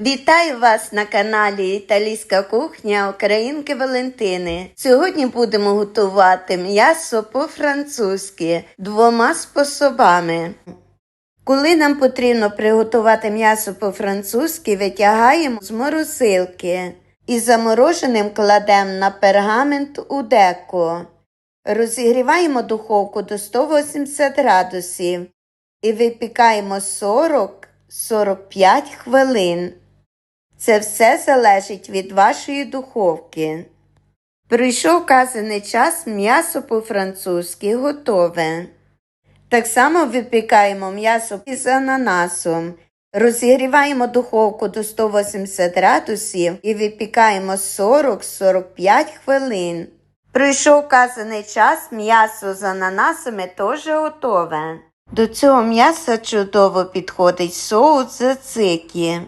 Вітаю вас на каналі Італійська кухня Українки Валентини. Сьогодні будемо готувати м'ясо по-французьки двома способами. Коли нам потрібно приготувати м'ясо по-французьки, витягаємо з морозилки і замороженим кладемо на пергамент у деко. Розігріваємо духовку до 180 градусів і випікаємо 40-45 хвилин. Це все залежить від вашої духовки. Прийшов вказаний час м'ясо по-французьки готове. Так само випікаємо м'ясо із ананасом. Розігріваємо духовку до 180 градусів і випікаємо 40-45 хвилин. Прийшов вказаний час, м'ясо з ананасами теж готове. До цього м'яса чудово підходить соус цики.